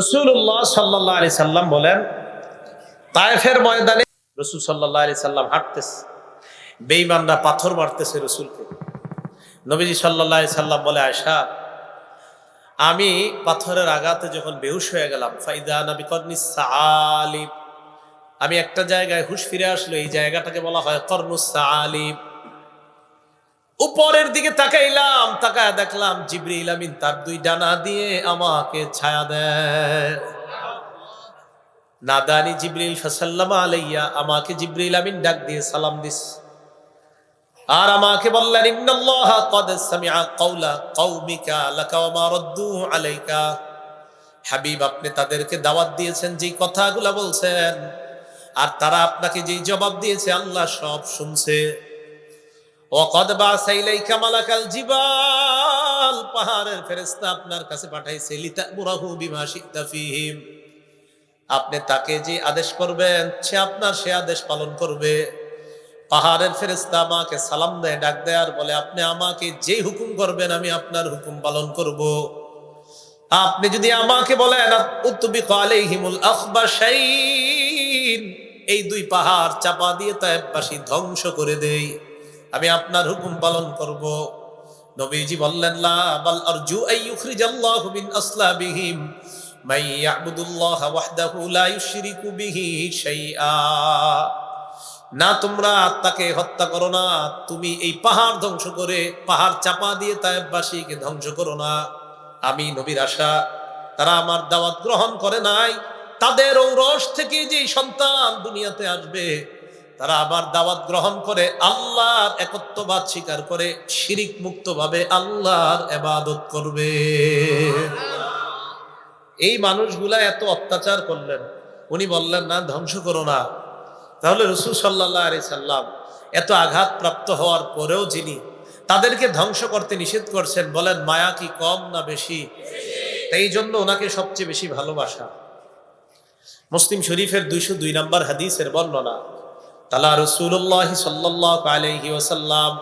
রসুল্লাহ সাল্লাহ আলি সাল্লাম বলেন, তায়েফের ময়দানে রসুল সাল্লাহ আলি সাল্লাম হাঁটতেছে বেইমানরা পাথর মারতেছে রসুলকে। নবীজি সাল্লাহ আলি সাল্লাম বলে আয়সা আমি পাথরের আঘাতে যখন বেহুশ হয়ে গেলাম, ফাইদা নবী কর্নি সালিব আমি একটা জায়গায় হুশ ফিরে আসলো, এই জায়গাটাকে বলা হয় কর্নুস সালিব উপরের দিকে তাকাইলাম, তাকায় দেখলাম জিব্রিল আমিন তার দুই ডানা দিয়ে আমাকে ছায়া দেয়। নাদানি জিব্রিল ফাসাল্লামা আলাইয়া আমাকে জিব্রিল আমিন ডাক দিয়ে সালাম দিস। আর আমাকে বললেন, ইন্নাল্লাহ কদ সামিআ কওলা কওমিকা লাকা ওয়া মা রাদ্দু আলাইকা। হাবিব, আপনি তাদেরকে দাওয়াত দিয়েছেন, যেই কথাগুলো বলছেন, আর তারা আপনাকে যেই জবাব দিয়েছে, আল্লাহ সব শুনছে। পাহাড়ের আপনার কাছে পাঠাইছে ফীহিম। আপনি তাকে যে আদেশ করবেন, সে আপনার সে আদেশ পালন করবে। পাহাড়ের ফেরেশতা আমাকে সালাম দেয়, ডাক দেয় আর বলে, আপনি আমাকে যে হুকুম করবেন, আমি আপনার হুকুম পালন করব। আপনি যদি আমাকে বলেন এই দুই পাহাড় চাপা দিয়ে তাইবাসী ধ্বংস করে দেই আমি আপনার হুকুম পালন করব। নবীজি বললেন, লা বাল আরজু আই ইউখরিজাল্লাহু মিন আসলাবিহিম। মান ইয়াবুদুল্লাহ ওয়াহদাহু লা ইউশরিকু বিহি শাইআ। না, তোমরা তাকে হত্যা করো না। তুমি এই পাহাড় ধ্বংস করে, পাহাড় চাপা দিয়ে তায়েববাসীকে ধ্বংস করো না। আমি নবীর আশা, তারা আমার দাওয়াত গ্রহণ করে নাই। তাদের ঔরস থেকে যে সন্তান দুনিয়াতে আসবে তারা আবার দাওয়াত গ্রহণ করে আল্লাহর একত্ববাদ স্বীকার করে শিরিক মুক্ত ভাবে আল্লাহর এবাদত করবে। এই মানুষগুলা এত অত্যাচার করলেন। উনি বললেন, না, ধ্বংস করো না। তাহলে রসুল সাল্লাহ আলি সাল্লাম এত আঘাত প্রাপ্ত হওয়ার পরেও যিনি তাদেরকে ধ্বংস করতে নিষেধ করছেন, বলেন, মায়া কি কম না বেশি? এই জন্য ওনাকে সবচেয়ে বেশি ভালোবাসা। মুসলিম শরীফের দুইশো দুই নম্বর হাদিসের বর্ণনা তালা রসুল্লাহ সাল্লাহ আলহি ওসাল্লাম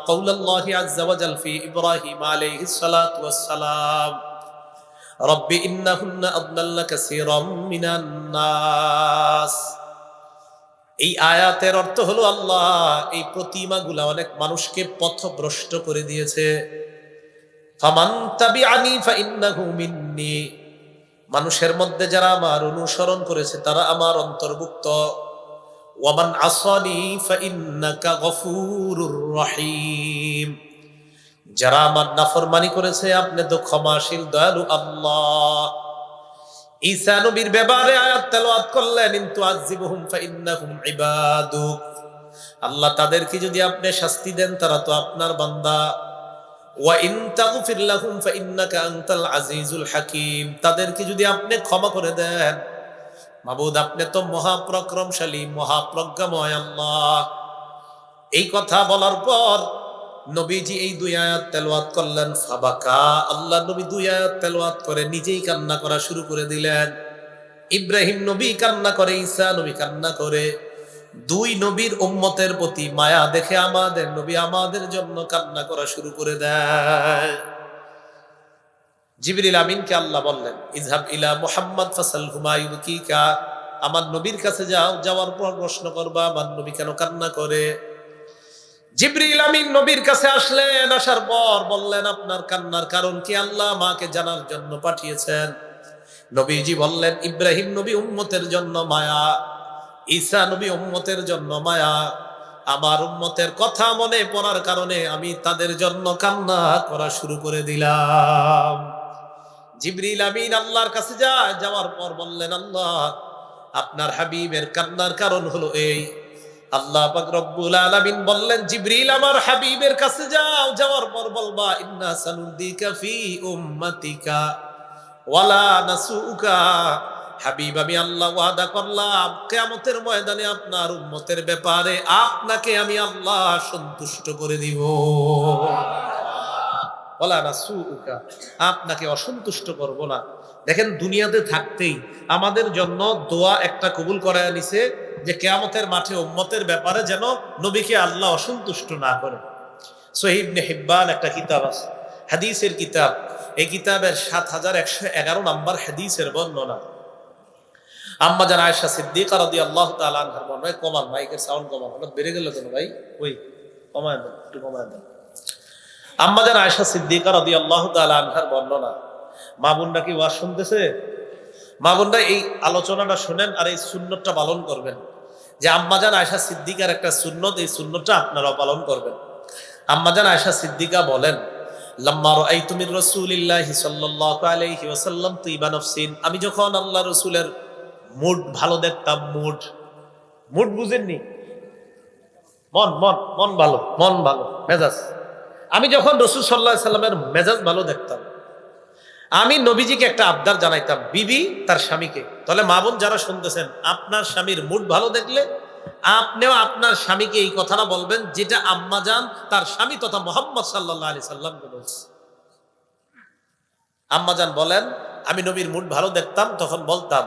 ইব্রাহিম সালাতু রব্বি নাস। এই আয়াতের অর্থ হলো আল্লাহ এই প্রতিমাগুলা অনেক মানুষকে পথভ্রষ্ট করে দিয়েছে। মানুষের মধ্যে যারা আমার অনুসরণ করেছে তারা আমার অন্তর্ভুক্ত। ওয়ামান আসানি ফাইন্নাকা গফুরুর রহিম। যারা আমার নাফরমানি করেছে, আপনি তো ক্ষমাশীল, দয়ালু আল্লাহ। ঈসা নবীর ব্যাপারে আয়াত তেলাওয়াত করলেন কিন্তু আজিবুহুম ফাইন্নাহুম ইবাদুক। আল্লাহ তাদেরকে যদি আপনি শাস্তি দেন, তারা তো আপনার বান্দা। তাদেরকে যদি আপনি ক্ষমা করে দেন মাবুদ, আপনি তো মহাপ্রক্রমশালী, মহাপ্রজ্ঞাময় আল্লাহ। এই কথা বলার পর নবীজি এই দুই আয়াত তেলাওয়াত করলেন। ফাবাকা, আল্লাহ নবী দুই আয়াত তেলাওয়াত করে নিজেই কান্না করা শুরু করে দিলেন। ইব্রাহিম নবী কান্না করে, ঈসা নবী কান্না করে। দুই নবীর উম্মতের প্রতি মায়া দেখে আমাদের নবী আমাদের জন্য কান্না করা শুরু করে দেয়। জিবরিল আমিনকে আল্লাহ বললেন ইজহাব ইলা মুহাম্মদ ফাসাল হুমায়ুকিকা আমার নবীর কাছে যাও, যাওয়ার পর প্রশ্ন করবা, আমার নবী কেন কান্না করে? জিবরিল আমিন নবীর কাছে আসলেন, আসার পর বললেন, আপনার কান্নার কারণ কি আল্লাহ মাকে জানার জন্য পাঠিয়েছেন? নবীজি বললেন, ইব্রাহিম নবী উম্মতের জন্য মায়া, ঈসা নবী উম্মতের জন্য মায়া। আমার উম্মতের কথা মনে পড়ার কারণে আমি তাদের জন্য কান্না করা শুরু করে দিলাম। জিবরিল আমিন আল্লাহর কাছে যায়, যাওয়ার পর বললেন, আল্লাহ, আপনার হাবিবের কান্নার কারণ হলো এই। আল্লাহ পাক রব্বুল আলামিন বললেন, জিবরিল, আমার হাবিবের কাছে যাও, যাওয়ার পর বলবা, ইন্না সানুদ্দিকা ফি উম্মাতিকা ওয়ালা নাসুকা। হাবিব, আমি আল্লাহ ওয়াদা করলাম, কিয়ামতের ময়দানে আপনার উম্মতের ব্যাপারে আপনাকে আমি আল্লাহ সন্তুষ্ট করে দিব। আপনাকে অসন্তুষ্ট করব না। দেখেন, দুনিয়াতে থাকতেই আমাদের জন্য দোয়া একটা কবুল করায় নিছে যে কেয়ামতের মাঠে উম্মতের ব্যাপারে যেন নবীকে আল্লাহ অসন্তুষ্ট না করে। সহিব হিব্বান একটা কিতাব আছে, হাদিসের কিতাব। এই কিতাবের সাত হাজার একশো এগারো নাম্বার হাদিসের বর্ণনা। আম্মা জান আয়েশা সিদ্দিকা রাদিয়াল্লাহু তাআলা আনহার বর্ণনায়, কমান, মাইকের সাউন্ড কমান। বেড়ে গেল কেন ভাই? ওই, কমায় একটু কমায় দেন। আম্মা জান আয়েশা সিদ্দিকা রাদিয়াল্লাহু তাআলা আনহার বর্ণনা। মা বোনরা কি ওয়াজ শুনতেছে? মা বোনরা এই আলোচনাটা শুনেন আর এই সুন্নতটা পালন করবেন। যে আম্মাজান আয়সা সিদ্দিকার একটা সুন্নত, এই সুন্নতটা আপনারাও পালন করবেন। আম্মাজান আয়সা সিদ্দিকা বলেন আমি যখন আল্লাহ রসুলের মুড ভালো দেখতাম, মুড মুড বুঝেননি? মন মন মন ভালো মন ভালো, মেজাজ। আমি যখন রসুল সাল্লাহ সাল্লামের মেজাজ ভালো দেখতাম, আমি নবীজিকে একটা আবদার জানাইতাম, বিবি, তার স্বামীকে। তাহলে মা বোন যারা শুনতেছেন, আপনার স্বামীর মুড ভালো দেখলে আপনিও আপনার স্বামীকে এই কথাটা বলবেন, যেটা আম্মা যান, তার স্বামী তথা মোহাম্মদ সাল্লাহ আলি সাল্লামকে বলছে। আম্মা যান বলেন, আমি নবীর মুড ভালো দেখতাম, তখন বলতাম,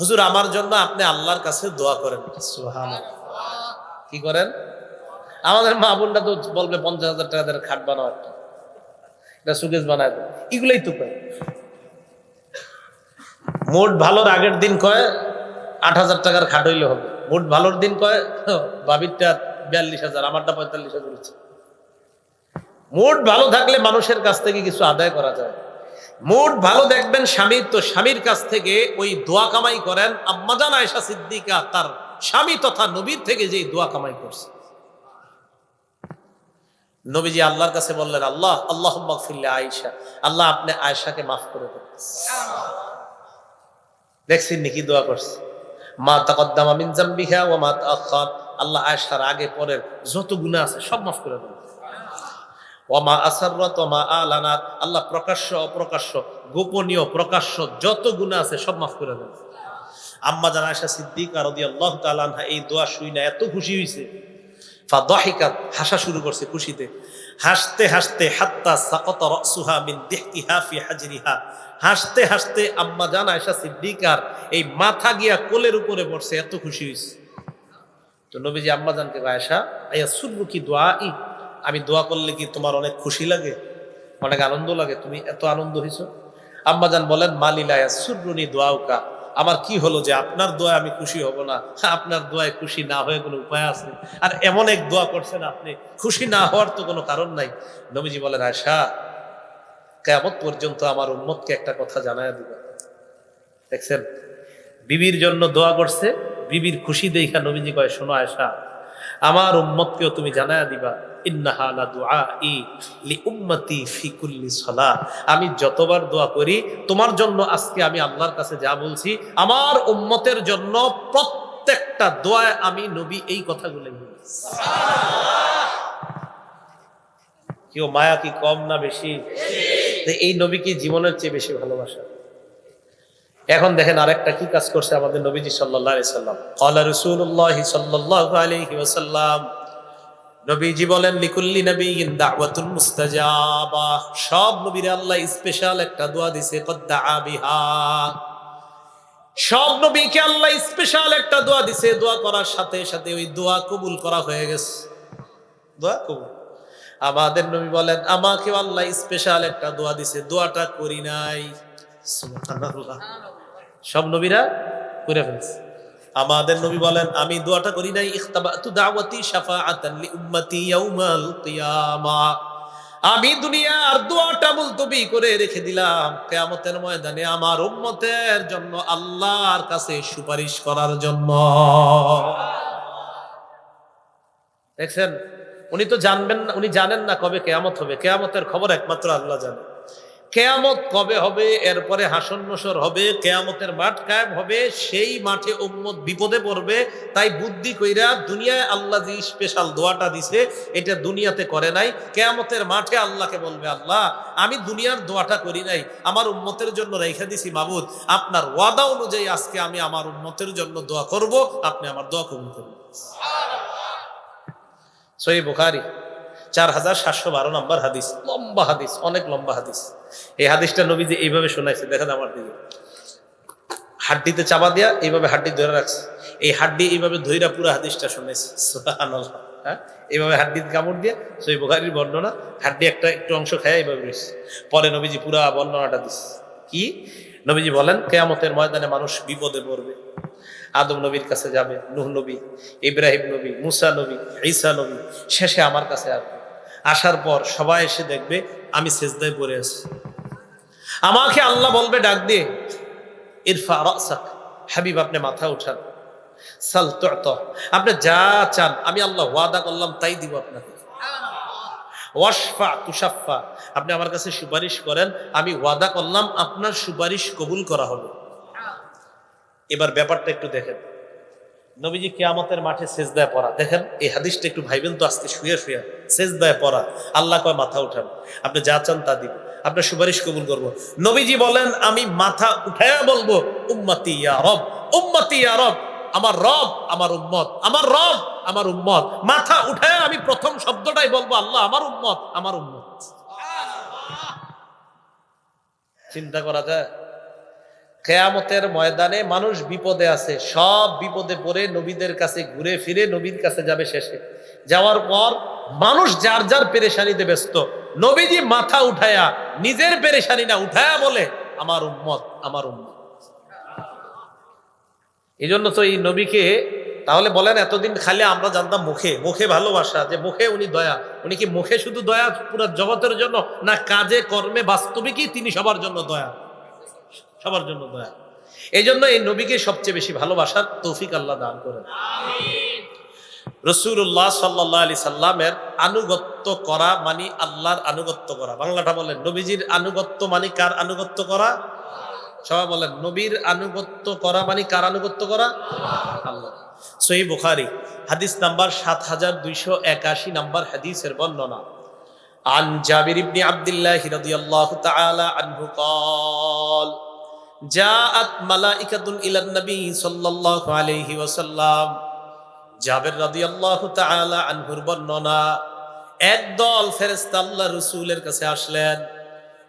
হুজুর, আমার জন্য আপনি আল্লাহর কাছে দোয়া করেন। কি করেন? আমাদের মা বোনরা তো বলবে পঞ্চাশ হাজার টাকা দিয়ে খাট বানাও একটা। এটা সুকেশ বানায় দেয় এগুলোই তো কয়। মোট ভালোর আগের দিন কয়, আট হাজার টাকার খাট হইলে হবে। মোট ভালোর দিন কয়, বাবিরটা বিয়াল্লিশ হাজার, আমারটা পঁয়তাল্লিশ হাজার হচ্ছে। মোট ভালো থাকলে মানুষের কাছ থেকে কিছু আদায় করা যায়। মোট ভালো দেখবেন স্বামীর তো স্বামীর কাছ থেকে ওই দোয়া কামাই করেন। আম্মাজান আয়সা সিদ্দিকা তার স্বামী তথা নবীর থেকে যে দোয়া কামাই করছে। নবীজি আল্লাহর কাছে বললেন, আল্লাহ আল্লাহ ফিল্লে আয়েশা। আল্লাহ আপনি আয়েশাকে মাফ করে দেন। দেখছেন নাকি দোয়া করছে? মা জাম্বিহা মা আল্লাহ আয়েশার আগে পরের যত আছে সব মাফ করে দেন। আলানাত আল্লাহ প্রকাশ্য, অপ্রকাশ্য, গোপনীয়, প্রকাশ্য যত গুনাহ আছে সব মাফ করে দেন। আম্মা জান আয়েশা সিদ্দিকা রাদিয়াল্লাহু এই দোয়া শুই না, এত খুশি হইছে। ফাদাহিকাত হাসা শুরু করছে খুশিতে। হাসতে হাসতে হাত্তা সাকাতা রাসুহা মিন দিহকিহা ফি হাজরিহা। হাসতে হাসতে আম্মা জান আয়েশা সিদ্দিকার এই মাথা গিয়া কোলের উপরে পড়ছে, এত খুশি হইছে। তো নবীজি আম্মা জানকে আয়েশা, আয়া সুররু কি দোয়াই? আমি দোয়া করলে কি তোমার অনেক খুশি লাগে? অনেক আনন্দ লাগে? তুমি এত আনন্দ হইছো? আম্মা জান বলেন মালিলায়া সুররুনি দোয়াউকা। আমার কি হলো যে আপনার দোয়া আমি খুশি হব না? আপনার দোয়ায় খুশি না হয়ে কোনো উপায় আছে? আর এমন এক দোয়া করছেন আপনি, খুশি না হওয়ার তো কোনো কারণ নাই। নবীজি বলেন, আয়সা কেমন পর্যন্ত আমার উম্মতকে একটা কথা জানায় দিবে। দেখছেন, বিবির জন্য দোয়া করছে, বিবির খুশি দেখা নবীজি কয়, শোনো আয়সা, আমার উম্মতকেও তুমি জানায় দিবা। আমি যতবার দোয়া করি, তোমার জন্য আজকে আমি আল্লাহর কাছে যা বলছি, আমার উম্মতের জন্য প্রত্যেকটা দোয়ায় আমি নবী এই কথাগুলোই বলছি কেউ মায়া কি কম না বেশি? এই নবী কি জীবনের চেয়ে বেশি ভালোবাসা? এখন দেখেন আরেকটা কি কাজ করছে আমাদের নবীজি আলাইহি সাল্লাম ক্বালা রাসূলুল্লাহ সাল্লাল্লাহু আলাইহি ওয়াসাল্লাম নবীজি বলেন, লিকুল্লি দাওয়াতুন মুস্তাজাবা। সব নবীরে আল্লাহ স্পেশাল একটা দোয়া দিছে সব নবীকে আল্লাহ স্পেশাল একটা দোয়া দিছে, দোয়া করার সাথে সাথে ওই দোয়া কবুল করা হয়ে গেছে। দোয়া কবুল। আমাদের নবী বলেন আমাকে আল্লাহ স্পেশাল একটা দোয়া দিছে, দোয়াটা করি নাই। সব নবীরা করে ফেলছে। আমাদের নবী বলেন, আমি দোয়াটা করি নাই, ইখতাবাতু দাওয়াতি শাফাআতান লি উম্মতি ইয়াউমাল কিয়ামা। আমি দুনিয়ার দোয়াটা মুলতবি করে রেখে দিলাম, কিয়ামতের ময়দানে আমার উম্মতের জন্য, আল্লাহর কাছে সুপারিশ করার জন্য। দেখছেন? উনি তো জানবেন না, উনি জানেন না কবে কেয়ামত হবে, কেয়ামতের খবর একমাত্র আল্লাহ জানে। কেয়ামত কবে হবে, এরপরে হাসন নসর হবে, কেয়ামতের মাঠ কায়েম হবে, সেই মাঠে উম্মত বিপদে পড়বে। তাই বুদ্ধি কইরা দুনিয়ায় আল্লাহ যে স্পেশাল দোয়াটা দিছে, এটা দুনিয়াতে করে নাই। কেয়ামতের মাঠে আল্লাহকে বলবে, আল্লাহ, আমি দুনিয়ার দোয়াটা করি নাই। আমার উম্মতের জন্য রেখে দিছি মাবুদ। আপনার ওয়াদা অনুযায়ী আজকে আমি আমার উম্মতের জন্য দোয়া করব। আপনি আমার দোয়া কবুল করুন। সই বুখারি। চার হাজার সাতশো বারো নম্বর হাদিস। লম্বা হাদিস, অনেক লম্বা হাদিস। এই হাদিসটা নবী যে এইভাবে শোনাইছে, দেখেন আমার দিকে। হাড্ডিতে চাপা দিয়া এইভাবে হাড্ডি ধরে রাখছে। এই হাড্ডি এইভাবে ধইরা পুরো হাদিসটা শুনেছে হ্যাঁ? এইভাবে হাড্ডিতে কামড় দিয়ে সই বুখারির বর্ণনা, হাড্ডি একটা একটু অংশ খায় এইভাবে রয়েছে। পরে নবীজি পুরা বর্ণনাটা দিস কি? নবীজি বলেন, কেয়ামতের ময়দানে মানুষ বিপদে পড়বে। আদম নবীর কাছে যাবে, নুহ নবী, ইব্রাহিম নবী, মুসা নবী, ঈসা নবী, শেষে আমার কাছে আসবে। আসার পর সবাই এসে দেখবে আমি সেজদায় পড়ে আছি। আমাকে আল্লাহ বলবে, ডাক দিয়ে, ইরফা রাসাক, হাবিব আপনি মাথা উঠান। সাল আপনি যা চান, আমি আল্লাহ ওয়াদা করলাম, তাই দিব আপনাকে। ওয়াশফা তুষাফা আপনি আমার কাছে সুপারিশ করেন, আমি ওয়াদা করলাম, আপনার সুপারিশ কবুল করা হবে। এবার ব্যাপারটা একটু দেখেন। নবীজি কিয়ামতের মাঠে সেজদায় পড়া। দেখেন, এই হাদিসটা একটু ভাইবেন তো আজকে শুয়ে শুয়ে। সেজদায় পড়া। আল্লাহ কয়, মাথা উঠান। আপনি যা চান তা দিব আপনার সুপারিশ কবুল করব। নবীজি বলেন, আমি মাথা উঠায়া বলব, উম্মতি ইয়া রব, উম্মতি ইয়া রব, আমার রব, আমার উম্মত, আমার রব, আমার উম্মত। মাথা উঠায় আমি প্রথম শব্দটাই বলব, আল্লাহ, আমার উম্মত আমার উম্মত। চিন্তা করা যায়? কেয়ামতের ময়দানে মানুষ বিপদে আছে, সব বিপদে পড়ে নবীদের কাছে ঘুরে ফিরে নবীর কাছে যাবে শেষে। যাওয়ার পর মানুষ যার যার পেরেশানিতে ব্যস্ত, নবীজি মাথা উঠায়া, নিজের পেরেশানি না উঠায়া বলে, আমার উম্মত আমার উম্মত। এই জন্য তো এই নবীকে, তাহলে বলেন এতদিন খালি আমরা জানতাম মুখে মুখে ভালোবাসা, যে মুখে উনি দয়া। উনি কি মুখে শুধু দয়া পুরো জগতের জন্য, না কাজে, কর্মে, বাস্তবিকই তিনি সবার জন্য দয়া? সবার জন্য দয়া এই জন্য এই নবীকে সবচেয়ে বেশি ভালোবাসার তৌফিক আল্লাহ দান করেন রসুল্লাহ সাল্লাহ আলি সাল্লামের আনুগত্য করা মানে আল্লাহর আনুগত্য করা বাংলাটা বলেন নবীজির আনুগত্য মানে কার আনুগত্য করা সবাই বলেন নবীর আনুগত্য করা মানে কার আনুগত্য করা আল্লাহ সহি বুখারি হাদিস নাম্বার সাত হাজার দুইশো একাশি নাম্বার হাদিসের বর্ণনা عن جابر بن عبد الله رضي الله تعالى عنه قال জাআত মালাইকাতুন ইলান নবী সাল্লাল্লাহু আলাইহি ওয়াসাল্লাম। জাবের রাদিয়াল্লাহু তাআলা আনহুর বর্ণনা একদল ফেরেশতা আল্লাহ রাসূলের কাছে আসলেন।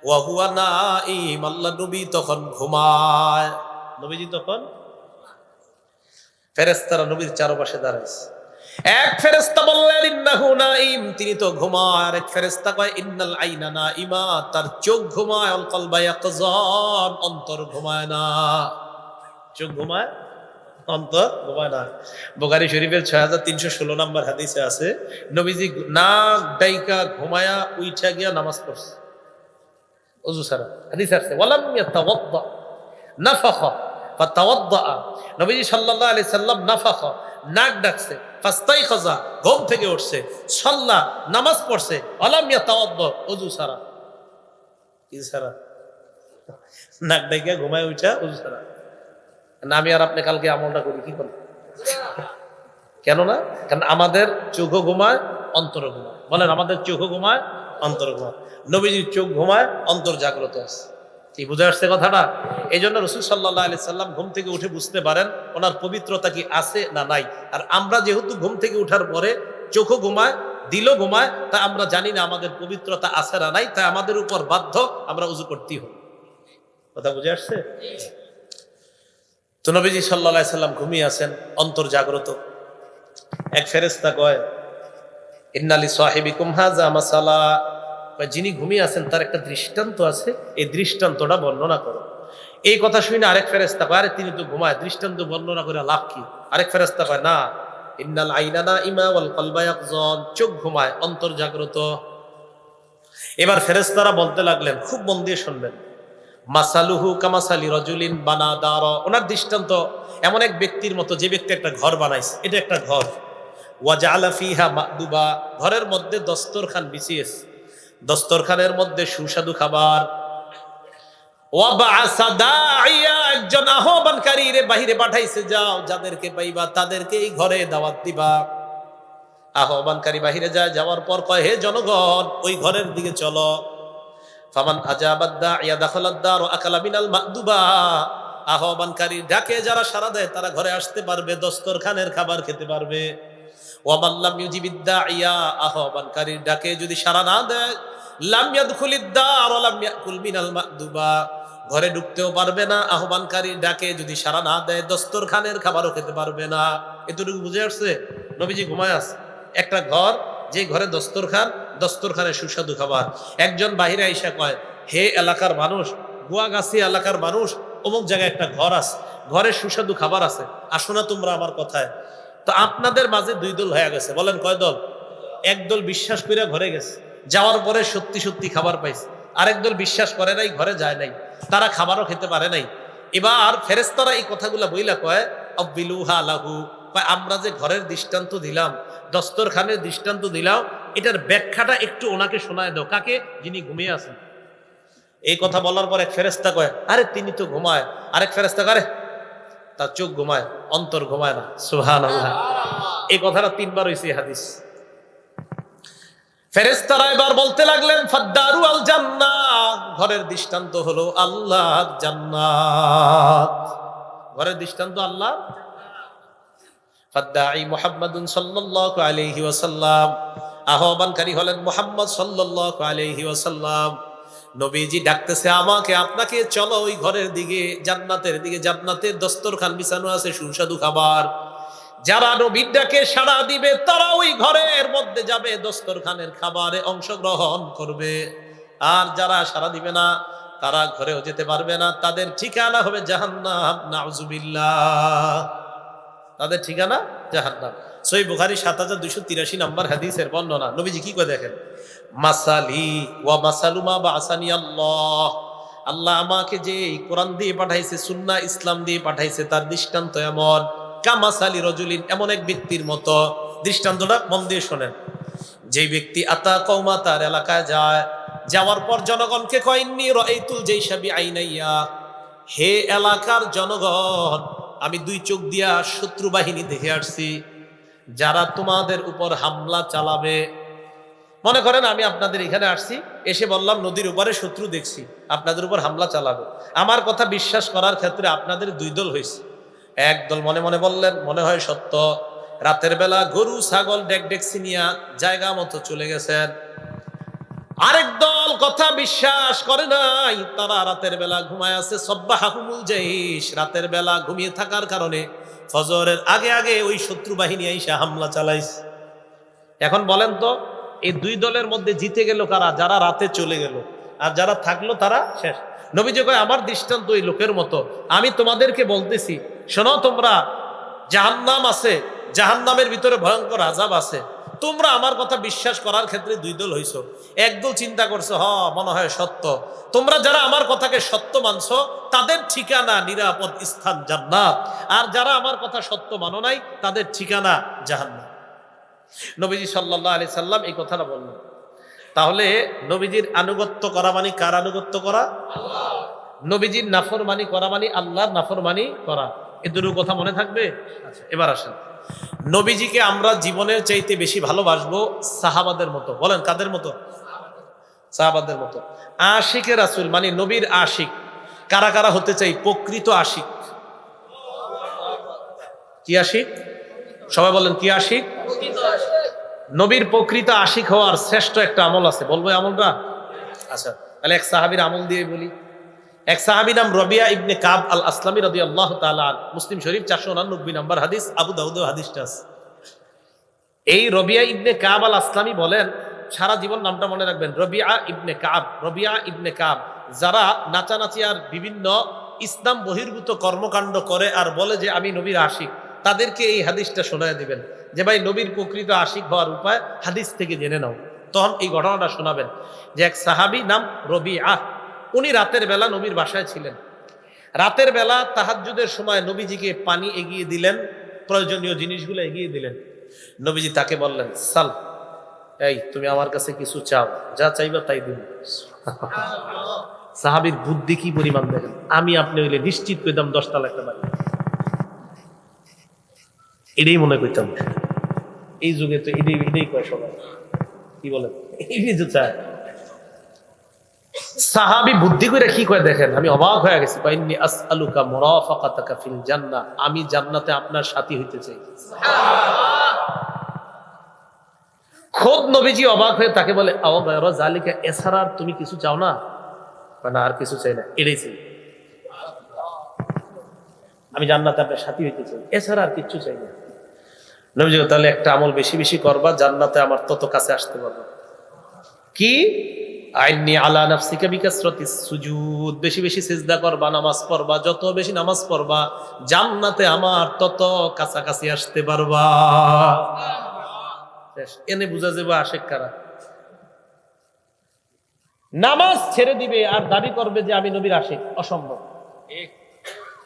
ওয়া হুয়া নাঈম, আল্লাহ নবী তখন ঘুমায়। নবীজি তখন? ফেরেশতারা নবীর চারপাশে দাঁড়াইছে। এক ফেরেশতা বললেন, ইন্নাহু নাঈম। তিনি তো ঘুমায়। আর এক ফেরেস্তা কয়, ইন্নাল আইনা নাঈমা। তার চোখ ঘুমায় অল কলবা ইয়াকজান অন্তর ঘুমায় না। চোখ ঘুমায়, অন্তর ঘুমায় না। বোগারি শরীফের ছয় হাজার তিনশো ষোলো নম্বর হাদিসে আছে, নবীজি না ডাইকা ঘুমায়া উইঠা গিয়া নামাজ পড়ছে। অজু সারা হাদিস আসছে, ওয়ালাম ইয়াতাওয়াদ্দা। নাফাখা ফাতাওয়াদ্দা নবীজি সাল্লাল্লাহু আলাইহি সাল্লাম নাফাখা, নাক ডাকছে। ফাস্তাই খাজা ঘুম থেকে উঠছে সাল্লাহ নামাজ পড়ছে ওয়ালাম ইয়াতাওয়াদ্দা অজু সারা কি সারা নাক ডাইকা ঘুমায় উঠা অজু সারা না, আমি আর আপনি কালকে আমলটা করি, কি করব কেন না? কারণ আমাদের চোখ ঘুমায় অন্তর ঘুমায়। বলেন, আমাদের চোখ ঘুমায় অন্তর ঘুমায়। নবীজির চোখ ঘুমায়, অন্তর জাগ্রত আছে। কি বুঝে আসছে কথাটা? এই জন্য রসুল সাল্লাহ আলি সাল্লাম ঘুম থেকে উঠে বুঝতে পারেন, ওনার পবিত্রতা কি আছে না নাই। আর আমরা যেহেতু ঘুম থেকে উঠার পরে চোখও ঘুমায়, দিলও ঘুমায়, তা আমরা জানি না আমাদের পবিত্রতা আছে না নাই, তাই আমাদের উপর বাধ্য আমরা উজু করতেই হবে। কথা বুঝে আসছে? তো নবীজি সাল্লাহ সাল্লাম ঘুমিয়ে আছেন, অন্তর জাগ্রত। এক ফেরেস্তা কয়, ইন্নালি সাহেবি কুমহাজা মাসালা। কয় যিনি ঘুমিয়ে আছেন, তার একটা দৃষ্টান্ত আছে। এই দৃষ্টান্তটা বর্ণনা করো। এই কথা শুনে আরেক ফেরেস্তা পায় আরে, তিনি তো ঘুমায়। দৃষ্টান্ত বর্ণনা করে লাভ কি? আরেক ফেরেস্তা পায় না। ইন্নাল আইনানা ইমা ওয়াল চোখ ঘুমায়, অন্তর জাগ্রত। এবার ফেরেস্তারা বলতে লাগলেন, খুব মন দিয়ে শুনবেন। মাসালুহু কামাসালি রজুলিন বানা বানাদার ওনার দৃষ্টান্ত এমন এক ব্যক্তির মতো, যে ব্যক্তি একটা ঘর বানাইছে। এটা একটা ঘর। ওয়াজালা ফিহা মাদুবা। ঘরের মধ্যে দস্তরখান বিছিয়েছে। দস্তরখানের মধ্যে সুস্বাদু খাবার। একজন আহ্বানকারী রে বাহিরে পাঠাইছে, যাও, যাদেরকে পাইবা তাদেরকে এই ঘরে দাওয়াত দিবা। আহ্বানকারী বাহিরে যায়, যাওয়ার পর কয়, হে জনগণ, ওই ঘরের দিকে চলো। ফামান আজাবাদ দাইয়া দাখালাদ দার আকালা মিনাল মাদুবা আহ্বানকারী ডাকে, যারা সারা দেয়, তারা ঘরে আসতে পারবে, দস্তরখানের খাবার খেতে পারবে। ওয়ামাল্লাম ইউজিবিদ দাইয়া আহ্বানকারীর ডাকে যদি সারা না দেয়, লাম ইয়াদখুলিদ দার ওয়া লাম ইয়াকুল মিনাল মাদুবা। ঘরে ঢুকতেও পারবে না, আহ্বানকারীর ডাকে যদি সারা না দেয়, দস্তরখানের খাবারও খেতে পারবে না। এতটুকু বুঝে আসছে? নবীজি ঘুমায় আছে। একটা ঘর, যে ঘরে দস্তর খান দস্তরখান দস্তরখানে সুস্বাদু খাবার। একজন বাহিরে আইসা কয়, হে এলাকার মানুষ, গুয়াগাছি এলাকার মানুষ, অমুক জায়গায় একটা ঘর আছে। ঘরে সুস্বাদু খাবার আছে। আসো না তোমরা আমার কথায়। তো আপনাদের মাঝে দুই দল হয়ে গেছে। বলেন কয় দল? একদল বিশ্বাস করে ঘরে গেছে। যাওয়ার পরে সত্যি সত্যি খাবার পাইছে। আরেক দল বিশ্বাস করে নাই, ঘরে যায় নাই। তারা খাবারও খেতে পারে নাই। এবার ফেরেস্তারা এই কথাগুলা বইলা কয়, অব্বিলুহা লাহু। কয়, আমরা যে ঘরের দৃষ্টান্ত দিলাম, দস্তরখানের দৃষ্টান্ত দিলাম, এটার ব্যাখ্যাটা একটু ওনাকে শোনায় দাও। কাকে? যিনি ঘুমিয়ে আছেন। এই কথা বলার পর এক ফেরেস্তা কয়, আরে, তিনি তো ঘুমায়। আরেক ফেরেস্তা করে তার চোখ ঘুমায়, অন্তর ঘুমায় না। সুহান এই কথাটা তিনবার হয়েছে হাদিস। ফেরেস্তারা এবার বলতে লাগলেন, ফাদ্দারু আল জান্নাত। ঘরের দৃষ্টান্ত হলো আল্লাহ জান্নাত। ঘরের দৃষ্টান্ত আল্লাহ ফাদ্দাই মুহাম্মাদুন সাল্লাল্লাহু আলাইহি ওয়াসাল্লাম। আহ্বানকারী হলেন মুহাম্মদ সাল্লাল্লাহু আলাইহি ওয়াসাল্লাম। নবীজি ডাকতেছে, আমাকে, আপনাকে চলো ওই ঘরের দিকে, জান্নাতের দিকে, জান্নাতের দস্তরখান বিছানো আছে, সুস্বাদু খাবার। যারা নবীর ডাকে সাড়া দিবে, তারা ওই ঘরের মধ্যে যাবে, দস্তরখানের খাবারে অংশগ্রহণ করবে। আর যারা সাড়া দিবে না, তারা ঘরেও যেতে পারবে না। তাদের ঠিকানা হবে জাহান্নাম, নাউজুবিল্লাহ। তাদের ঠিকানা জাহান্নাম। সই বুখারি সাত হাজার দুইশো তিরাশি নম্বর হাদিসের বর্ণনা। নবীজি কি করে দেখেন? মাসালি ওয়া মাসালুমা বা আসানি আল্লাহ। আল্লাহ আমাকে যে কোরআন দিয়ে পাঠাইছে সুন্না ইসলাম দিয়ে পাঠাইছে, তার দৃষ্টান্ত এমন। কামাসালি রজুলিন, এমন এক ব্যক্তির মতো। দৃষ্টান্তটা মন দিয়ে শোনেন। যে ব্যক্তি আতা কৌমা তার এলাকায় যায়, যাওয়ার পর জনগণকে কয়নি রইতুল যেই সাবি আইনাইয়া হে এলাকার জনগণ, আমি দুই চোখ দিয়া শত্রু বাহিনী দেখে আসছি। যারা তোমাদের উপর হামলা চালাবে। মনে করেন আমি আপনাদের এখানে আসছি, এসে বললাম, নদীর উপরে শত্রু দেখছি, আপনাদের উপর হামলা চালাবে। আমার কথা বিশ্বাস করার ক্ষেত্রে আপনাদের দুই দল হয়েছে। একদল মনে মনে বললেন, মনে হয় সত্য। রাতের বেলা গরু, ছাগল, ডেক ডেকসি নিয়া জায়গা মতো চলে গেছেন। আরেক দল কথা বিশ্বাস করে নাই, তারা রাতের বেলা ঘুমায় আছে। জাইশ, রাতের বেলা ঘুমিয়ে থাকার কারণে ফজরের আগে আগে ওই শত্রু বাহিনী আইসা হামলা চালাইছে। এখন বলেন তো, এই দুই দলের মধ্যে জিতে গেল কারা? যারা রাতে চলে গেল। আর যারা থাকল তারা শেষ। নবীজি কয়, আমার দৃষ্টান্ত ওই লোকের মতো। আমি তোমাদেরকে বলতেছি, শোনো তোমরা, জাহান্নাম আছে, জাহান্নামের ভিতরে ভয়ঙ্কর আজাব আছে। তোমরা আমার কথা বিশ্বাস করার ক্ষেত্রে দুই দল হইছো। একদল চিন্তা করছ, হ, মনে হয় সত্য। তোমরা যারা আমার কথাকে সত্য মানছো, তাদের ঠিকানা নিরাপদ স্থান জান্নাত। আর যারা আমার কথা সত্য মানো নাই, তাদের ঠিকানা জাহান্নাম। নবীজি সাল্লাহ আলি সাল্লাম এই কথাটা বললেন। তাহলে নবীজির আনুগত্য করা মানে কার আনুগত্য করা? নবীজির নাফরমানি করা মানে আল্লাহর নাফরমানি করা। এ দুটো কথা মনে থাকবে? এবার আসেন। নবীজিকে আমরা জীবনের চাইতে বেশি ভালোবাসবো সাহাবাদের মতো। বলেন, কাদের মতো? সাহাবাদের মতো। আশিকের রাসুল মানে নবীর আশিক। কারা কারা হতে চাই? প্রকৃত আশিক। কি আশিক? সবাই বলেন, কি আশিক? নবীর প্রকৃত আশিক হওয়ার শ্রেষ্ঠ একটা আমল আছে। বলব আমলটা? আচ্ছা তাহলে এক সাহাবির আমল দিয়ে বলি। এক সাহাবি নাম রবিয়া ইবনে কাব আল আসলামী রবি আল্লাহ তালান মুসলিম শরীফ চারশো উনানব্বই নম্বর হাদিস, আবু দাউদ হাদিসটা আছে। এই রবিয়া ইবনে কাব আল আসলামী বলেন, সারা জীবন নামটা মনে রাখবেন, রবিয়া ইবনে কাব, রবিয়া ইবনে কাব, যারা নাচানাচি আর বিভিন্ন ইসলাম বহির্ভূত কর্মকাণ্ড করে আর বলে যে আমি নবীর আশিক, তাদেরকে এই হাদিসটা শোনায় দিবেন, যে ভাই নবীর প্রকৃত আশিক হওয়ার উপায় হাদিস থেকে জেনে নাও। তখন এই ঘটনাটা শোনাবেন যে এক সাহাবি নাম রবি আহ উনি রাতের বেলা নবীর বাসায় ছিলেন। রাতের বেলা তাহাজ্জুদের সময় নবীজিকে পানি এগিয়ে দিলেন, প্রয়োজনীয় জিনিসগুলো এগিয়ে দিলেন। নবীজি তাকে বললেন, সাল, এই তুমি আমার কাছে কিছু চাও, যা চাইবা তাই দিন। সাহাবির বুদ্ধি কি পরিমাণ দেখেন? আমি আপনি হইলে নিশ্চিত পেতাম দশটা একটা বাড়ি। এটাই মনে করতাম এই যুগে তো এটাই এটাই কয় সবাই? কি বলেন? এই তো চায় সাহাবি বুদ্ধি করে কি করে দেখেন? আমি অবাক হয়ে গেছি। পাইনি আসআলুকা মুরাফাকাতাকা ফিল জান্নাহ। আমি জান্নাতে আপনার সাথী হইতে চাই। খোদ নবীজি অবাক হয়ে তাকে বলে, আও জালিকা এছাড়া তুমি কিছু চাও না? মানে আর কিছু চাই না। এটাই চাই। আমি জান্নাতে আপনার সাথী হইতে চাই। এছাড়া আর কিচ্ছু চাই না। নবীজি তাহলে একটা আমল বেশি বেশি করবা, জান্নাতে আমার তত কাছে আসতে পারব কি? আইনি আলা নাফসিকা বিকাসরতি সুজুদ। বেশি বেশি সিজদা করবা নামাজ পড়বা। যত বেশি নামাজ পড়বা জান্নাতে আমার তত কাছাকাছি আসতে পারবা। এনে বুঝা যাবে আশেক কারা। নামাজ ছেড়ে দিবে আর দাবি করবে যে আমি নবীর আশিক। অসম্ভব।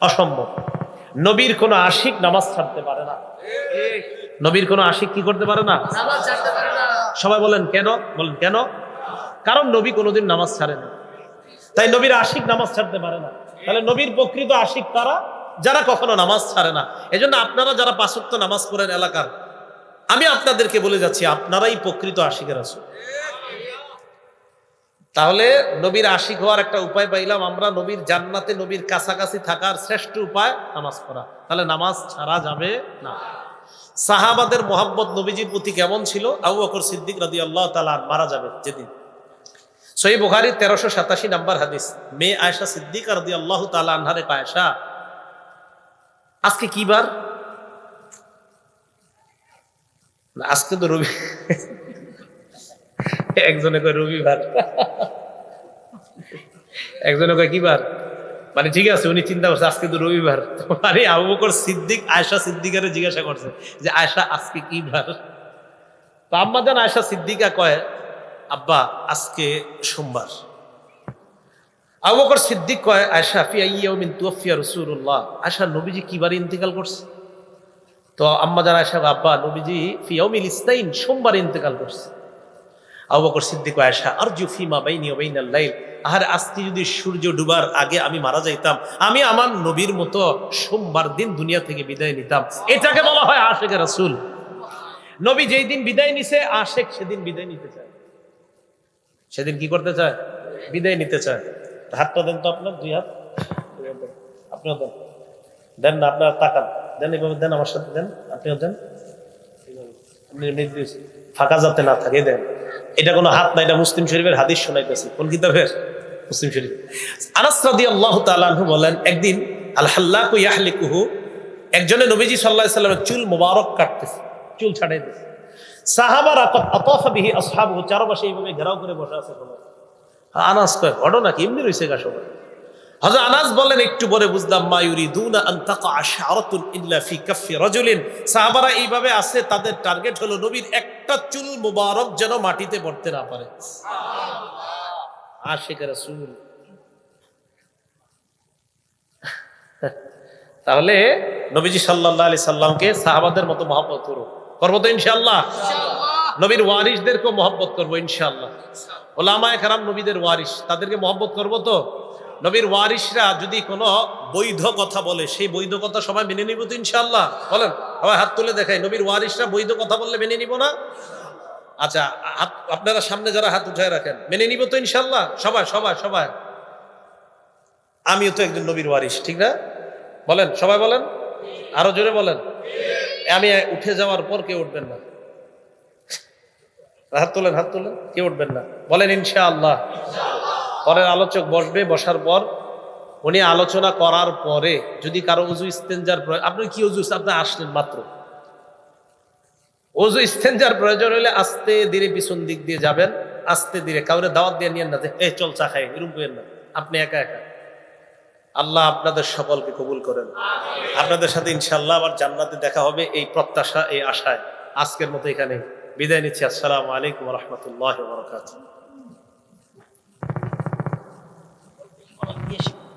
অসম্ভব। নবীর কোন আশিক নামাজ ছাড়তে পারে না। নবীর কোন আশিক কি করতে পারে না? নামাজ ছাড়তে পারে না। সবাই বলেন কেন? বলেন কেন? কারণ নবী কোনোদিন নামাজ ছাড়ে না। তাই নবীর আশিক নামাজ ছাড়তে পারে না। তাহলে নবীর প্রকৃত আশিক তারা যারা কখনো নামাজ ছাড়ে না। এজন্য আপনারা যারা পাঁচক্ত নামাজ পড়েন এলাকার, আমি আপনাদেরকে বলে যাচ্ছি, আপনারাই প্রকৃত আশিকের আছো। তাহলে নবীর আশিক হওয়ার একটা উপায় পাইলাম আমরা, নবীর জান্নাতে নবীর কাছাকাছি থাকার শ্রেষ্ঠ উপায় নামাজ পড়া। তাহলে নামাজ ছাড়া যাবে না। সাহাবাদের মোহাম্মদ নবীজির প্রতি কেমন ছিল? আবু বকর সিদ্দিক আল্লাহ তালা মারা যাবে যেদিন। সই বুখারি তেরোশো সাতাশি নাম্বার হাদিস। মেয়ে আয়সা সিদ্দিক রাদি আল্লাহ তালা আনহারে পায়সা আজকে কি বার? আজকে তো রবি একজনে কয়, রবিবার। একজনে কয়, কি বার? মানে ঠিক আছে, উনি চিন্তা করছে, আজকে তো রবিবার। মানে আবু বকর সিদ্দিক আয়সা সিদ্দিকারে জিজ্ঞাসা করছে যে আয়সা আজকে কি বার? তো আম্মা জান আয়সা সিদ্দিকা কয় আব্বা, আজকে সোমবার। আবু বকর সিদ্দিক কয় আয়সা ফিয়া ইয়াউমিন তুয়াফিয়া রাসূলুল্লাহ। আয়সা নবীজি কি বারে ইন্তেকাল করছে? তো আম্মা জান আয়সা আব্বা, নবীজি ফিয়াউমিল ইসনাইন সোমবার ইন্তেকাল করছে। আবু বকর সিদ্দিক আয়সা আর জুফিমা বাইনি বাইনাল লাইল। আর আজকে যদি সূর্য ডুবার আগে আমি মারা যাইতাম, আমি আমার নবীর মতো সোমবার দিন দুনিয়া থেকে বিদায় নিতাম। এটাকে বলা হয় আশেখের রাসূল। নবী যেই দিন বিদায় নিছে, আশেক সেদিন বিদায় নিতে চায়। সেদিন কি করতে চায়? বিদায় নিতে চায়। হাতটা দেন তো আপনার, দুই হাত। আপনিও দেন। দেন না, আপনার তাকান। দেন, এভাবে দেন, আমার সাথে দেন। আপনিও দেন। ফাঁকা যাতে না থাকে, দেন। এটা কোনো হাত না, এটা মুসলিম শরীফের হাদিস শোনাইতেছি। কোন কিতাবের? মুসলিম শরীফ। আনাস তাআলা আনহু বলেন, একদিন আল হাল্লাকু ইয়াহলিকুহু, একজনে নবীজি আলাইহি সাল্লামের চুল মোবারক কাটতেছে। চুল ছাড়াইতেছে। সাহাবারা চারপাশে এইভাবে ঘেরাও করে বসে আছে সবাই আনাস কয় ঘটনা রইছে গা সবাই। আনাস বলেন একটু পরে বুঝলাম, মা ইল্লা ফি কাফি সাহাবারা এইভাবে আছে, তাদের টার্গেট হলো নবীর একটা চুল মুবারক যেন মাটিতে পড়তে না পারে। আশিক রাসূল। তাহলে নবীজি সাল্লাল্লাহু আলাইহি সাল্লামকে সাহাবাদের মতো মহব্বত করো করব তো ইনশাআল্লাহ। নবীর ওয়ারিসদেরকেও মহব্বত করব ইনশাআল্লাহ। ওলামায়ে কারাম নবীদের ওয়ারিস তাদেরকে মহব্বত করব তো? নবীর ওয়ারিসরা যদি কোনো বৈধ কথা বলে, সেই বৈধ কথা সবাই মেনে নিব তো ইনশাল্লাহ বলেন, সবাই হাত তুলে দেখাই, নবীর ওয়ারিসরা বৈধ কথা বললে মেনে নিব না? আচ্ছা আপনারা সামনে যারা হাত উঠায় রাখেন, মেনে নিব তো ইনশাল্লাহ সবাই সবাই সবাই। আমিও তো একজন নবীর ওয়ারিস ঠিক না? বলেন, সবাই বলেন? আরও জোরে বলেন। আমি উঠে যাওয়ার পর কেউ উঠবেন না। হাত তোলেন হাত তোলেন, কেউ উঠবেন না। বলেন, ইনশাআল্লাহ। পরের আলোচক বসবে, বসার পর উনি আলোচনা করার পরে যদি কারও উজু ইস্তেঞ্জার আপনি কি উজু আপনি আসলেন মাত্র। উজু ইস্তেঞ্জার প্রয়োজন হলে আস্তে ধীরে পিছন দিক দিয়ে যাবেন, আস্তে ধীরে। কাউরে দাওয়াত দিয়ে নিয়েন না যে এ চল চা খাই। এরকম না। আপনি একা একা। আল্লাহ আপনাদের সকলকে কবুল করেন। আপনাদের সাথে ইনশাল্লাহ আবার জান্নাতে দেখা হবে এই প্রত্যাশা এই আশায়। আজকের মতো এখানে বিদায় নিচ্ছি। আসসালামু আলাইকুম রহমতুল্লাহ বরকাত